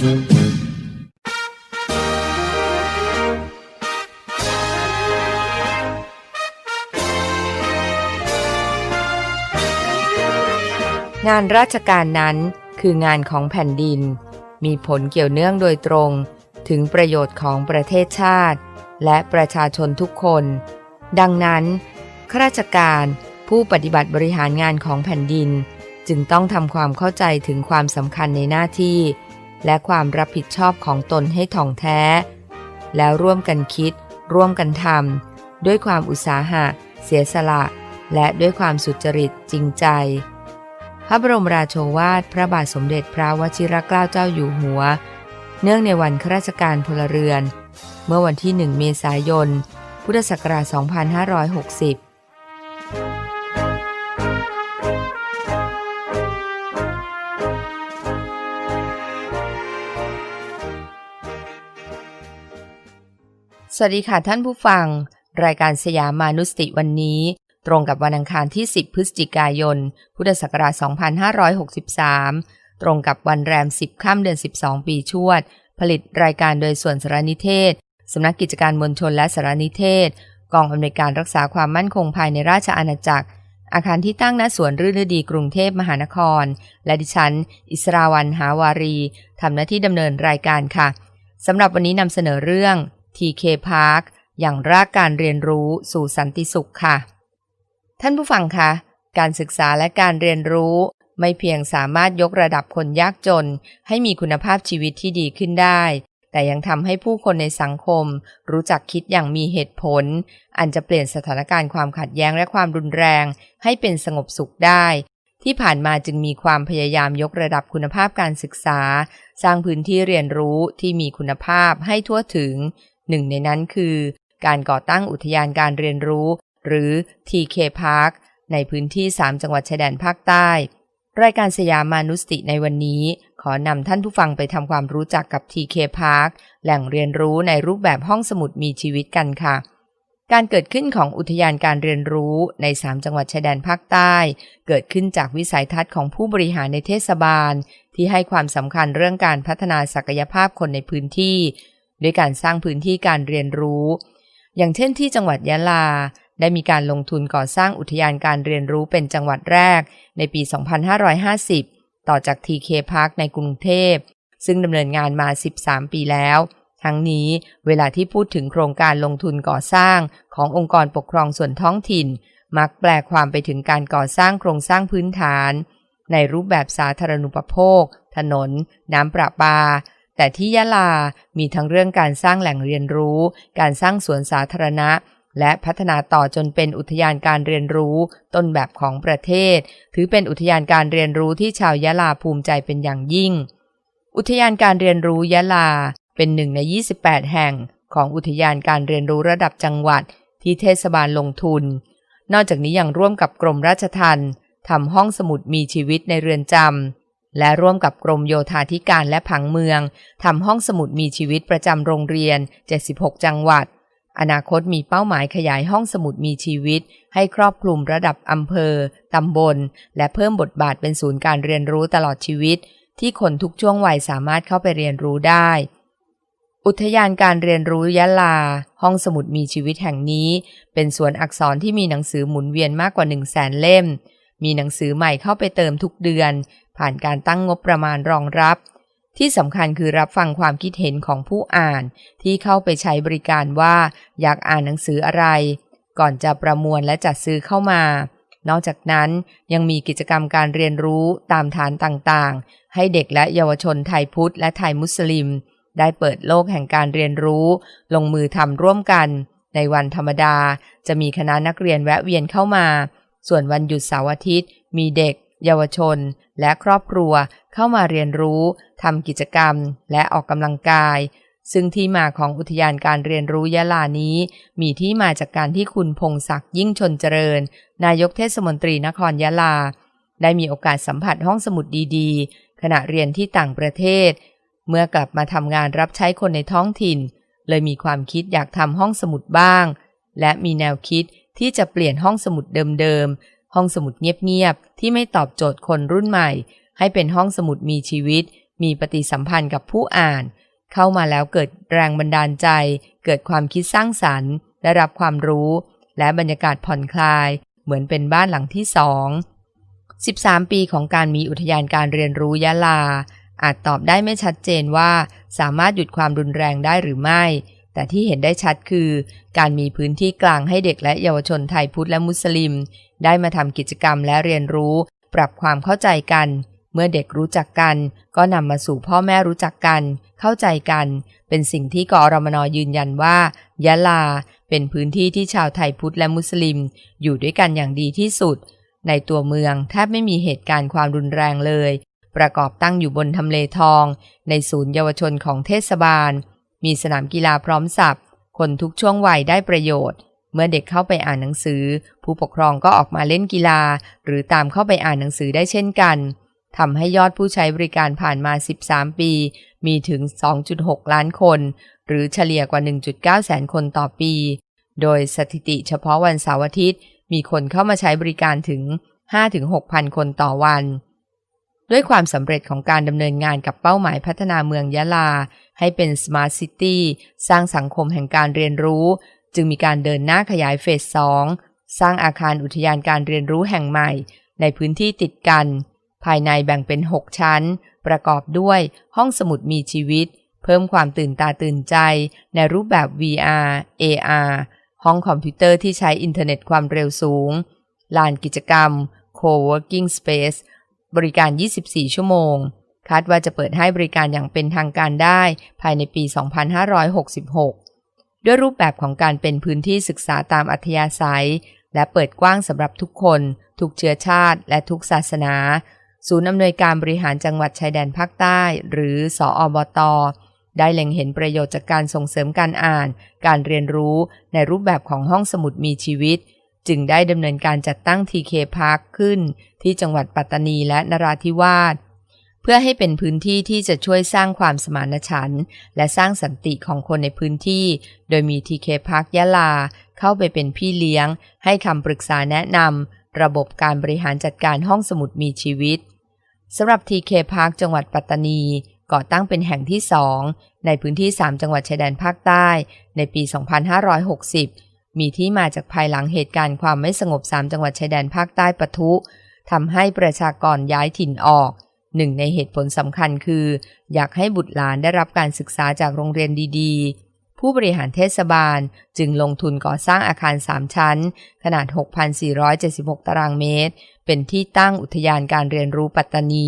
งานราชการนั้นคืองานของแผ่นดิน มีผลเกี่ยวเนื่องโดยตรง ถึงประโยชน์ของประเทศชาติ และประชาชนทุกคน ดังนั้นข้าราชการผู้ปฏิบัติบริหารงานของแผ่นดิน จึงต้องทำความเข้าใจถึงความสำคัญในหน้าที่ และความรับผิดชอบของตนให้ถ่องแท้ แล้วร่วมกันคิด ร่วมกันทำด้วยความอุตสาหะ เสียสละ และด้วยความสุจริตจริงใจ พระบรมราโชวาทพระบาทสมเด็จพระวชิรเกล้าเจ้าอยู่หัว เนื่องในวันข้าราชการพลเรือน เมื่อวันที่ 1 เมษายน พุทธศักราช 2560 วัสดีค่ะท่านผู้ฟัง รายการสยามมานุสติวันนี้ ตรงกับวันอังคารที่ 10 พฤศจิกายน พุทธศักราช 2563 ตรงกับวันแรม 10 ค่ำเดือน 12 ปีชวด ผลิตรายการโดยส่วนสารนิเทศ สำนักกิจการมวลชนและสารนิเทศ กองอำนวยการรักษาความมั่นคงภายในราชอาณาจักร อาคารที่ตั้งณสวนรื่นดีกรุงเทพมหานคร และดิฉัน อิสราวันหาวารีทำหน้าที่ดำเนินรายการค่ะสำหรับวันนี้นำเสนอเรื่อง TK Park อย่างรากการเรียนรู้สู่สันติสุขค่ะ ท่านผู้ฟังคะการศึกษาและการเรียนรู้ ไม่เพียงสามารถยกระดับคนยากจน ให้มีคุณภาพชีวิตที่ดีขึ้นได้ แต่ยังทำให้ผู้คนในสังคม รู้จักคิดอย่างมีเหตุผล อันจะเปลี่ยนสถานการณ์ความขัดแย้งและความรุนแรง ให้เป็นสงบสุขได้ ที่ผ่านมาจึงมีความพยายามยกระดับคุณภาพการศึกษา สร้างพื้นที่เรียนรู้ที่มีคุณภาพให้ทั่วถึง หนึ่งในนั้นคือ การก่อตั้งอุทยานการเรียนรู้ หรือ TK Park ในพื้นที่ 3 จังหวัดชายแดนภาคใต้ รายการสยามมานุสติในวันนี้ ขอนำท่านผู้ฟังไปทำความรู้จักกับ TK Park แหล่งเรียนรู้ในรูปแบบห้องสมุดมีชีวิตกันค่ะ การเกิดขึ้นของอุทยานการเรียนรู้ใน 3 จังหวัดชายแดนภาคใต้ เกิดขึ้นจากวิสัยทัศน์ของผู้บริหารในเทศบาล ที่ให้ความสำคัญเรื่องการพัฒนาศักยภาพคนในพื้นที่ ด้วยการสร้างพื้นที่การเรียนรู้ อย่างเช่นที่จังหวัดยะลา ได้มีการลงทุนก่อสร้างอุทยานการเรียนรู้เป็นจังหวัดแรกในปี 2550 ต่อจาก TK Park ในกรุงเทพ ซึ่งดำเนินงานมา 13 ปีแล้ว ทั้งนี้เวลาที่พูดถึงโครงการลงทุนก่อสร้างขององค์กรปกครองส่วนท้องถิ่น มักแปลความไปถึงการก่อสร้างโครงสร้างพื้นฐาน ในรูปแบบสาธารณูปโภค ถนน น้ำประปา แต่ที่ยะลา มีทั้งเรื่องการสร้างแหล่งเรียนรู้ การสร้างสวนสาธารณะ และพัฒนาต่อจนเป็นอุทยานการเรียนรู้ ต้นแบบของประเทศ ถือเป็นอุทยานการเรียนรู้ที่ชาวยะลาภูมิใจเป็นอย่างยิ่ง อุทยานการเรียนรู้ยะลา เป็นหนึ่งใน 28 แห่ง ของอุทยานการเรียนรู้ระดับจังหวัด ที่เทศบาลลงทุน นอกจากนี้ยังร่วมกับกรมราชทัณฑ์ทำห้องสมุดมีชีวิตในเรือนจำ และร่วมกับกรมโยธาธิการและผังเมืองทำห้องสมุดมีชีวิตประจำโรงเรียน 76 จังหวัด อนาคตมีเป้าหมายขยายห้องสมุดมีชีวิต ให้ครอบคลุมระดับอำเภอ ตำบล และเพิ่มบทบาทเป็นศูนย์การเรียนรู้ตลอดชีวิต ที่คนทุกช่วงวัยสามารถเข้าไปเรียนรู้ได้ อุทยานการเรียนรู้ยะลา ห้องสมุดมีชีวิตแห่งนี้ เป็นสวนอักษรที่มีหนังสือหมุนเวียนมากกว่า1 0 0 0 0แสนเล่มมีหนังสือใหม่เข้าไปเติมทุกเดือน ผ่านการตั้งงบประมาณรองรับ ที่สำคัญคือรับฟังความคิดเห็นของผู้อ่าน ที่เข้าไปใช้บริการว่าอยากอ่านหนังสืออะไร ก่อนจะประมวลและจัดซื้อเข้ามา นอกจากนั้นยังมีกิจกรรมการเรียนรู้ตามฐานต่างๆ ให้เด็กและเยาวชนไทยพุทธและไทยมุสลิม ได้เปิดโลกแห่งการเรียนรู้ ลงมือทำร่วมกัน ในวันธรรมดา จะมีคณะนักเรียนแวะเวียนเข้ามา ส่วนวันหยุดเสาร์อาทิตย์ มีเด็ก เยาวชน และครอบครัวเข้ามาเรียนรู้ทำกิจกรรม และออกกำลังกาย ซึ่งที่มาของอุทยานการเรียนรู้ยะลานี้ มีที่มาจากการที่คุณพงศักดิ์ยิ่งชนเจริญ นายกเทศมนตรีนครยะลา ได้มีโอกาสสัมผัสห้องสมุดดีๆ ขณะเรียนที่ต่างประเทศ เมื่อกลับมาทำงานรับใช้คนในท้องถิ่น เลยมีความคิดอยากทำห้องสมุดบ้าง และมีแนวคิดที่จะเปลี่ยนห้องสมุดเดิม ห้องสมุดเงียบๆ ที่ไม่ตอบโจทย์คนรุ่นใหม่ ให้เป็นห้องสมุดมีชีวิต มีปฏิสัมพันธ์กับผู้อ่าน เข้ามาแล้วเกิดแรงบันดาลใจ เกิดความคิดสร้างสรรค์ได้รับความรู้ และบรรยากาศผ่อนคลาย เหมือนเป็นบ้านหลังที่สอง13 ปีของการมีอุทยานการเรียนรู้ยะลา อาจตอบได้ไม่ชัดเจนว่าสามารถหยุดความรุนแรงได้หรือไม่ แต่ที่เห็นได้ชัดคือ การมีพื้นที่กลางให้เด็กและเยาวชนไทยพุทธและมุสลิม ได้มาทำกิจกรรมและเรียนรู้ ปรับความเข้าใจกัน เมื่อเด็กรู้จักกัน ก็นำมาสู่พ่อแม่รู้จักกัน เข้าใจกัน เป็นสิ่งที่กอรมนยืนยันว่ายะลา เป็นพื้นที่ที่ชาวไทยพุทธและมุสลิม อยู่ด้วยกันอย่างดีที่สุด ในตัวเมืองแทบไม่มีเหตุการณ์ความรุนแรงเลย ประกอบตั้งอยู่บนทำเลทอง ในศูนย์เยาวชนของเทศบาล มีสนามกีฬาพร้อมสับคนทุกช่วงวัยได้ประโยชน์ เมื่อเด็กเข้าไปอ่านหนังสือ ผู้ปกครองก็ออกมาเล่นกีฬา หรือตามเข้าไปอ่านหนังสือได้เช่นกันทำให้ยอดผู้ใช้บริการผ่านมา 13 ปี มีถึง 2.6 ล้านคน หรือเฉลี่ยกว่า 1.9 แสนคนต่อปี โดยสถิติเฉพาะวันเสาร์อาทิตย์ มีคนเข้ามาใช้บริการถึง 5-6พันคนต่อวัน ด้วยความสำเร็จของการดำเนินงานกับเป้าหมายพัฒนาเมืองยะลา ให้เป็น Smart City สร้างสังคมแห่งการเรียนรู้ จึงมีการเดินหน้าขยายเฟส2สร้างอาคารอุทยานการเรียนรู้แห่งใหม่ ในพื้นที่ติดกัน ภายในแบ่งเป็น 6 ชั้น ประกอบด้วยห้องสมุดมีชีวิต เพิ่มความตื่นตาตื่นใจ ในรูปแบบ VR AR ห้องคอมพิวเตอร์ที่ใช้อินเทอร์เน็ตความเร็วสูง ลานกิจกรรม Co-working Space บริการ 24 ชั่วโมง คาดว่าจะเปิดให้บริการอย่างเป็นทางการได้ภายในปี 2566 ด้วยรูปแบบของการเป็นพื้นที่ศึกษาตามอัธยาศัย และเปิดกว้างสำหรับทุกคน ทุกเชื้อชาติ และทุกศาสนา ศูนย์อำนวยการบริหารจังหวัดชายแดนภาคใต้ หรือสออบตได้เล็งเห็นประโยชน์จากการส่งเสริมการอ่าน การเรียนรู้ในรูปแบบของห้องสมุดมีชีวิต จึงได้ดำเนินการจัดตั้ง TK Park ขึ้น ที่จังหวัดปัตตานีและนราธิวาส เพื่อให้เป็นพื้นที่ที่จะช่วยสร้างความสมานฉันท์และสร้างสันติของคนในพื้นที่ โดยมี TK Park ยะลา เข้าไปเป็นพี่เลี้ยง ให้คำปรึกษาแนะนำระบบการบริหารจัดการห้องสมุดมีชีวิตสำหรับ TK Park จังหวัดปัตตานี ก่อตั้งเป็นแห่งที่2ในพื้นที่ 3 จังหวัดชายแดนภาคใต้ ในปี 2560 มีที่มาจากภายหลังเหตุการณ์ความไม่สงบ 3 จังหวัดชายแดนภาคใต้ปะทุทำให้ประชากรย้ายถิ่นออก หนึ่งในเหตุผลสำคัญคือ อยากให้บุตรหลานได้รับการศึกษาจากโรงเรียนดีๆ ผู้บริหารเทศบาลจึงลงทุนก่อสร้างอาคาร 3 ชั้น ขนาด 6,476 ตารางเมตร เป็นที่ตั้งอุทยานการเรียนรู้ปัตตานี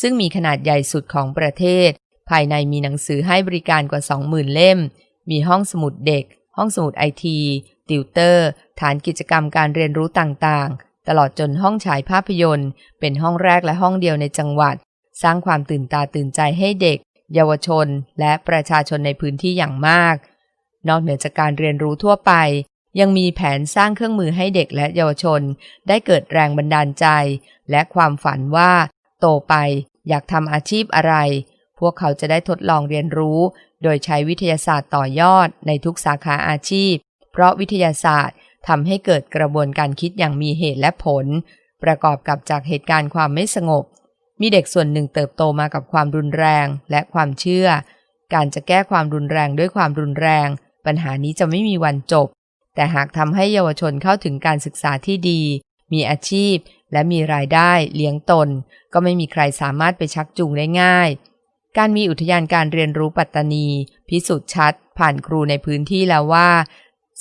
ซึ่งมีขนาดใหญ่สุดของประเทศ ภายในมีหนังสือให้บริการกว่า 20,000 เล่ม มีห้องสมุดเด็ก ห้องสมุดไอที ติวเตอร์ ฐานกิจกรรมการเรียนรู้ต่างๆ ตลอดจนห้องฉายภาพยนตร์ เป็นห้องแรกและห้องเดียวในจังหวัด สร้างความตื่นตาตื่นใจให้เด็ก เยาวชน และประชาชนในพื้นที่อย่างมาก นอกเหนือจากการเรียนรู้ทั่วไป ยังมีแผนสร้างเครื่องมือให้เด็กและเยาวชน ได้เกิดแรงบันดาลใจ และความฝันว่า โตไปอยากทำอาชีพอะไร พวกเขาจะได้ทดลองเรียนรู้ โดยใช้วิทยาศาสตร์ต่อยอดในทุกสาขาอาชีพ เพราะวิทยาศาสตร์ ทำให้เกิดกระบวนการคิดอย่างมีเหตุและผล ประกอบกับจากเหตุการณ์ความไม่สงบ มีเด็กส่วนหนึ่งเติบโตมากับความรุนแรงและความเชื่อ การจะแก้ความรุนแรงด้วยความรุนแรง ปัญหานี้จะไม่มีวันจบ แต่หากทำให้เยาวชนเข้าถึงการศึกษาที่ดี มีอาชีพ และมีรายได้เลี้ยงตน ก็ไม่มีใครสามารถไปชักจูงได้ง่ายการมีอุทยานการเรียนรู้ปัตตานี พิสูจน์ชัด ผ่านครูในพื้นที่แล้วว่า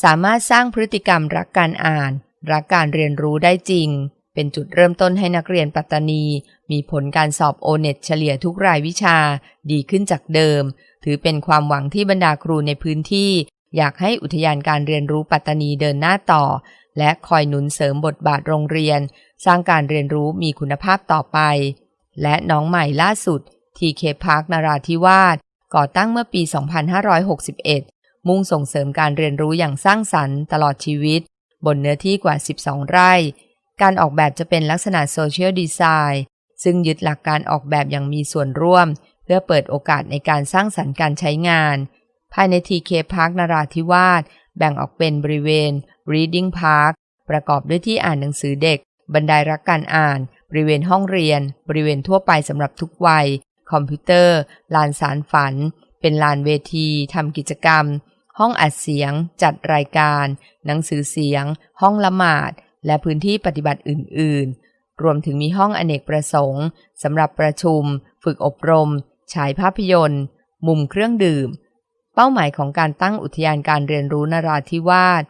สามารถสร้างพฤติกรรมรักการอ่าน รักการเรียนรู้ได้จริง เป็นจุดเริ่มต้นให้นักเรียนปัตตานี มีผลการสอบโอเน็ตเฉลี่ยทุกรายวิชาดีขึ้นจากเดิม ถือเป็นความหวังที่บรรดาครูในพื้นที่ อยากให้อุทยานการเรียนรู้ปัตตานีเดินหน้าต่อ และคอยหนุนเสริมบทบาทโรงเรียน สร้างการเรียนรู้มีคุณภาพต่อไป และน้องใหม่ล่าสุด TK Park นาราธิวาสก่อตั้งเมื่อปี 2561 มุ่งส่งเสริมการเรียนรู้อย่างสร้างสรรค์ตลอดชีวิต บนเนื้อที่กว่า 12 ไร่ การออกแบบจะเป็นลักษณะโซเชียลดีไซน์ซึ่งยึดหลักการออกแบบอย่างมีส่วนร่วม เพื่อเปิดโอกาสในการสร้างสรรค์การใช้งาน ภายใน TK Park นราธิวาสแบ่งออกเป็นบริเวณ Reading Park ประกอบด้วยที่อ่านหนังสือเด็ก บันไดรักการอ่าน บริเวณห้องเรียน บริเวณทั่วไปสำหรับทุกวัย คอมพิวเตอร์ ลานสารฝัน เป็นลานเวทีทำกิจกรรม ห้องอัดเสียง จัดรายการ หนังสือเสียง ห้องละหมาด และพื้นที่ปฏิบัติอื่น ๆ รวมถึงมีห้องอเนกประสงค์สำหรับประชุม ฝึกอบรม ฉายภาพยนตร์ มุมเครื่องดื่ม เป้าหมายของการตั้งอุทยานการเรียนรู้นราธิวาส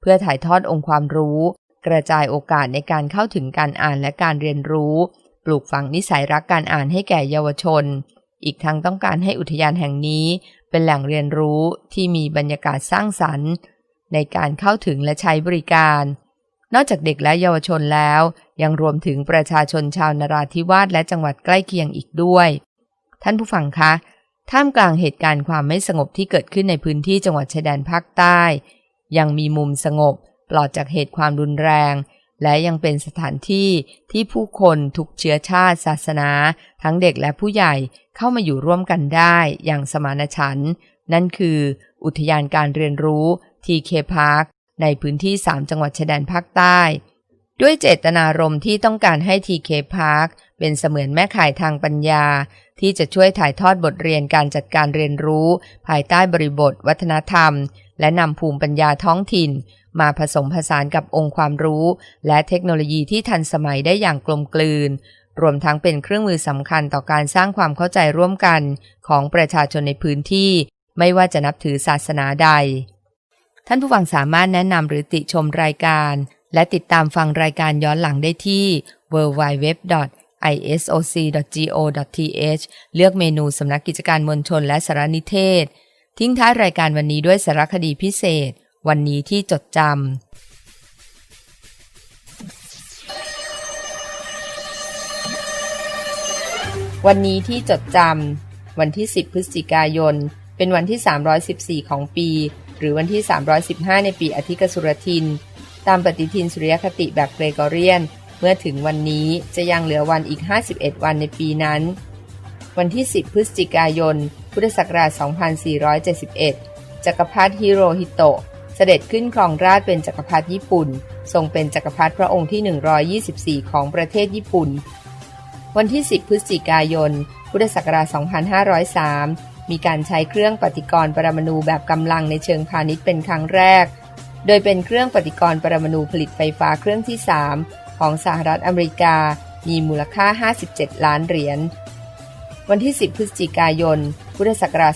เพื่อถ่ายทอดองค์ความรู้ กระจายโอกาสในการเข้าถึงการอ่านและการเรียนรู้ ปลูกฝังนิสัยรักการอ่านให้แก่เยาวชน อีกทั้งต้องการให้อุทยานแห่งนี้ เป็นแหล่งเรียนรู้ที่มีบรรยากาศสร้างสรรค์ ในการเข้าถึงและใช้บริการ นอกจากเด็กและเยาวชนแล้ว ยังรวมถึงประชาชนชาวนราธิวาสและจังหวัดใกล้เคียงอีกด้วย ท่านผู้ฟังคะ ท่ามกลางเหตุการณ์ความไม่สงบที่เกิดขึ้นในพื้นที่จังหวัดชายแดนภาคใต้ ยังมีมุมสงบปลอดจากเหตุความรุนแรง และยังเป็นสถานที่ที่ผู้คนทุกเชื้อชาติศาสนา ทั้งเด็กและผู้ใหญ่เข้ามาอยู่ร่วมกันได้อย่างสมานฉันท์นั่นคือ อุทยานการเรียนรู้ TK Park ในพื้นที่ 3 จังหวัดชายแดนภาคใต้ ด้วยเจตนารมณ์ที่ต้องการให้ TK Park เป็นเสมือนแม่ข่ายทางปัญญา ที่จะช่วยถ่ายทอดบทเรียนการจัดการเรียนรู้ ภายใต้บริบท วัฒนธรรม และนำภูมิปัญญาท้องถิ่น มาผสมผสานกับองค์ความรู้ และเทคโนโลยีที่ทันสมัยได้อย่างกลมกลืน รวมทั้งเป็นเครื่องมือสำคัญต่อการสร้างความเข้าใจร่วมกันของประชาชนในพื้นที่ ไม่ว่าจะนับถือศาสนาใด ท่านผู้ฟังสามารถแนะนำหรือติชมรายการ และติดตามฟังรายการย้อนหลังได้ที่ www isoc.go.th เลือกเมนูสำนักกิจการมวลชนและสารนิเทศ ทิ้งท้ายรายการวันนี้ด้วยสารคดีพิเศษ วันนี้ที่จดจำวันนี้ที่จดจำวันที่ 10 พฤศจิกายน เป็นวันที่ 314 ของปี หรือวันที่ 315 ในปีอธิกสุรทิน ตามปฏิทินสุริยคติแบบเกรกอเรียน เมื่อถึงวันนี้จะยังเหลือวันอีก 51 วันในปีนั้น วันที่ 10 พฤศจิกายน พุทธศักราช 2471 จักรพรรดิฮิโรฮิโตะ เสด็จขึ้นครองราชเป็นจักรพรรดิญี่ปุ่น ทรงเป็นจักรพรรดิพระองค์ที่ 124 ของประเทศญี่ปุ่น วันที่ 10 พฤศจิกายน พุทธศักราช 2503 มีการใช้เครื่องปฏิกรณ์ปรมาณูแบบกำลังในเชิงพาณิชย์เป็นครั้งแรก โดยเป็นเครื่องปฏิกรณ์ปรมาณูผลิตไฟฟ้าเครื่องที่ 3 ของสหรัฐอเมริกา มีมูลค่า 57 ล้านเหรียญ วันที่ 10 พฤศจิกายน พุทธศักราช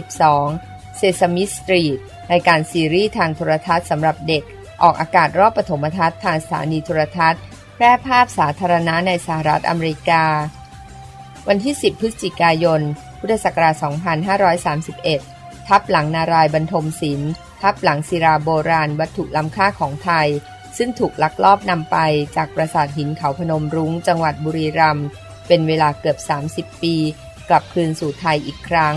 2512 เซซามิสตรีท รายการซีรีส์ทางโทรทัศน์สำหรับเด็ก ออกอากาศรอบปฐมทัศน์ทางสถานีโทรทัศน์ แพร่ภาพสาธารณะในสหรัฐอเมริกา วันที่ 10 พฤศจิกายน พุทธศักราช 2531 ทับหลังนารายบรรทมศิลป์ทับหลังศิลาโบราณวัตถุล้ำค่าของไทย ซึ่งถูกลักลอบนำไปจากปราสาทหินเขาพนมรุ้งจังหวัดบุรีรัมย์เป็นเวลาเกือบ 30 ปี กลับคืนสู่ไทยอีกครั้ง